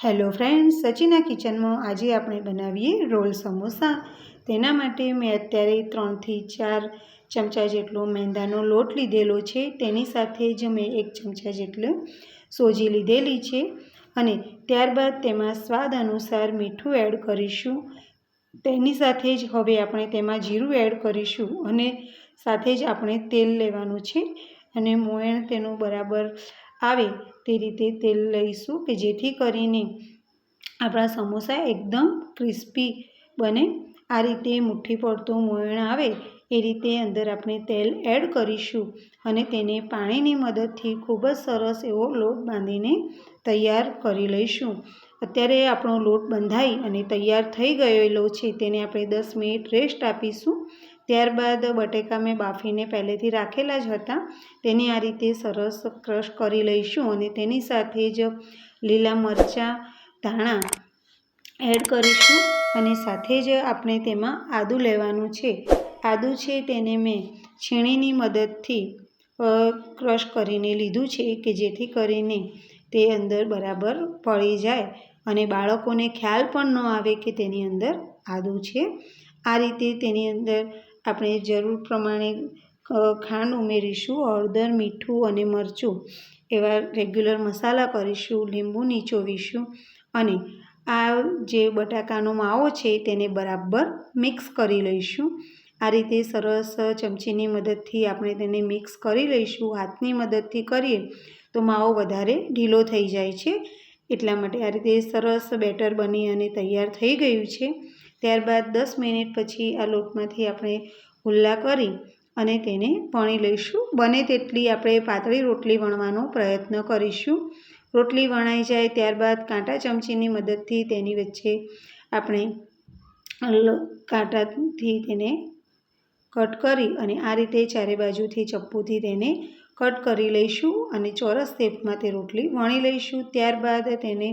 Hello friends, સચિના કિચનમાં આજે આપણે બનાવીએ રોલ સમોસા. તેના માટે મેં અત્યારે ત્રણથી ચાર ચમચા જેટલો મેંદાનો લોટ લીધેલો છે. તેની સાથે જ મેં એક ચમચા જેટલો સોજી લીધેલી છે અને ત્યારબાદ તેમાં સ્વાદ અનુસાર મીઠું એડ કરીશું. તેની સાથે જ હવે આપણે તેમાં જીરું એડ કરીશું અને સાથે જ આપણે તેલ લેવાનું છે અને મોયણ તેનું બરાબર આવે તે રીતે તેલ લઈશું કે જેથી કરીને આપણા સમોસા એકદમ ક્રિસ્પી બને. આ રીતે મુઠ્ઠી પડતું મોયણ આવે એ રીતે અંદર આપણે તેલ એડ કરીશું અને તેને પાણીની મદદથી ખૂબ જ સરસ એવો લોટ બાંધીને તૈયાર કરી લઈશું. અત્યારે આપણો લોટ બંધાઈ અને તૈયાર થઈ ગયેલો છે તેને આપણે દસ મિનિટ રેસ્ટ આપીશું. ત્યારબાદ બટેકા મેં બાફીને પહેલેથી રાખેલા જ હતા. તેને આ રીતે સરસ ક્રશ કરી લઈશું અને તેની સાથે જ લીલા મરચાં, ધાણા એડ કરીશું અને સાથે જ આપણે તેમાં આદું લેવાનું છે. આદું છે તેને મેં છીણીની મદદથી ક્રશ કરીને લીધું છે કે જેથી કરીને તે અંદર બરાબર પડી જાય અને બાળકોને ખ્યાલ પણ ન આવે કે તેની અંદર આદું છે. આ રીતે તેની અંદર આપણે જરૂર પ્રમાણે ખાંડ ઉમેરીશું, હળદર, મીઠું અને મરચું. એવા રેગ્યુલર મસાલા કરીશું, લીંબુ નીચોવીશું અને આ જે બટાકાનો માવો છે તેને બરાબર મિક્સ કરી લઈશું. આ રીતે સરસ ચમચીની મદદથી આપણે તેને મિક્સ કરી લઈશું, હાથની મદદથી કરીએ તો માવો વધારે ઢીલો થઈ જાય છે. એટલા માટે આ રીતે સરસ બેટર બની અને તૈયાર થઈ ગયું છે. ત્યારબાદ દસ મિનિટ પછી આ લોટમાંથી આપણે હુલ્લા કરી અને તેને વણી લઈશું. બને તેટલી આપણે પાતળી રોટલી વણવાનો પ્રયત્ન કરીશું. રોટલી વણાઈ જાય ત્યારબાદ કાંટા ચમચીની મદદથી તેની વચ્ચે આપણે કાંટાથી તેને કટ કરી અને આ રીતે ચારે બાજુથી ચપ્પુથી તેને કટ કરી લઈશું અને ચોરસ શેપમાં તે રોટલી વણી લઈશું. ત્યારબાદ તેને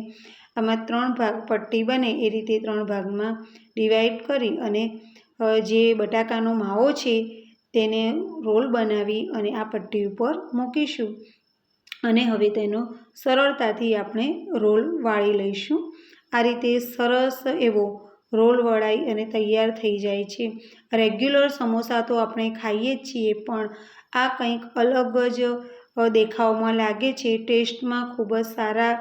આમાં ત્રણ ભાગ પટ્ટી બને એ રીતે ત્રણ ભાગમાં ડિવાઈડ કરી અને જે બટાકાનો માવો છે તેને રોલ બનાવી અને આ પટ્ટી ઉપર મૂકીશું. અને હવે તેનો સરળતાથી આપણે રોલ વાળી લઈશું. આ રીતે સરસ એવો રોલ વળાઈ અને તૈયાર થઈ જાય છે. રેગ્યુલર સમોસા તો આપણે ખાઈએ જ છીએ, પણ આ કંઈક અલગ જ દેખાવમાં લાગે છે. ટેસ્ટમાં ખૂબ જ સારા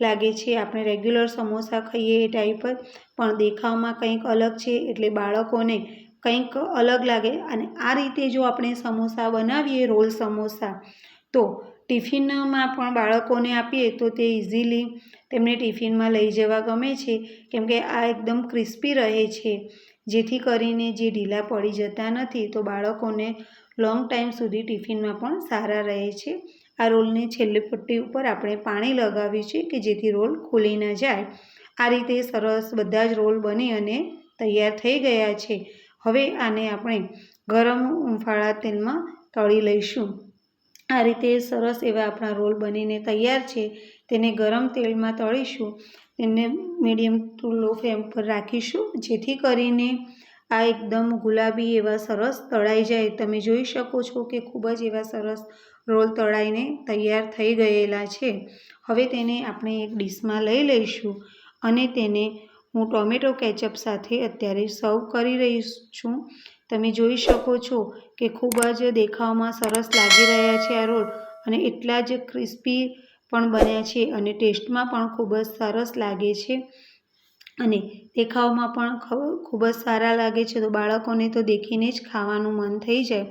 લાગે છે. આપણે રેગ્યુલર સમોસા ખાઈએ એ ટાઈપ પણ દેખાવમાં કંઈક અલગ છે એટલે બાળકોને કંઈક અલગ લાગે. અને આ રીતે જો આપણે સમોસા બનાવીએ, રોલ સમોસા, તો ટિફિનમાં પણ બાળકોને આપીએ તો તે ઇઝીલી તેમને ટિફિનમાં લઈ જવા ગમે છે. કેમકે આ એકદમ ક્રિસ્પી રહે છે. જેથી કરીને જે ઢીલા પડી જતા નથી, તો બાળકોને લોંગ ટાઈમ સુધી ટિફિનમાં પણ સારા રહે છે. આ રોલને છેલ્લી પટ્ટી ઉપર આપણે પાણી લગાવ્યું છે કે જેથી રોલ ખુલી ન જાય. આ રીતે સરસ બધા જ રોલ બની અને તૈયાર થઈ ગયા છે. હવે આને આપણે ગરમ ઉંફાળા તેલમાં તળી લઈશું. આ રીતે સરસ એવા આપણા રોલ બનીને તૈયાર છે. તેને ગરમ તેલમાં તળીશું. તેને મીડિયમ ટુ લો ફ્લેમ પર રાખીશું, જેથી કરીને આ એકદમ ગુલાબી એવા સરસ તળાઈ જાય. તમે જોઈ શકો છો કે ખૂબ જ એવા સરસ રોલ તળાઈને તૈયાર થઈ ગયેલા છે. હવે તેને આપણે એક ડીશમાં લઈ લઈશું અને તેને હું ટોમેટો કેચઅપ સાથે અત્યારે સર્વ કરી રહી છું. તમે જોઈ શકો છો કે ખૂબ જ દેખાવમાં સરસ લાગી રહ્યા છે આ રોલ અને એટલા જ ક્રિસ્પી પણ બન્યા છે અને ટેસ્ટમાં પણ ખૂબ જ સરસ લાગે છે. અને દેખાવમાં પણ ખૂબ જ સારા લાગે છે. તો બાળકોને તો દેખીને જ ખાવાનું મન થઈ જાય.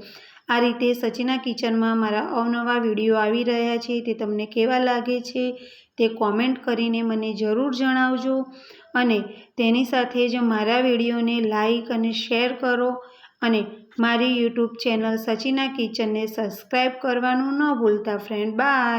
આ રીતે સચિના કિચનમાં મારા અવનવા વીડિયો આવી રહ્યા છે. તે તમને કેવા લાગે છે તે કોમેન્ટ કરીને મને જરૂર જણાવજો. અને તેની સાથે જ મારા વિડીયોને લાઈક અને શેર કરો. અને મારી યુટ્યુબ ચેનલ સચિના કિચનને સબસ્ક્રાઈબ કરવાનું ન ભૂલતા, ફ્રેન્ડ. બાય.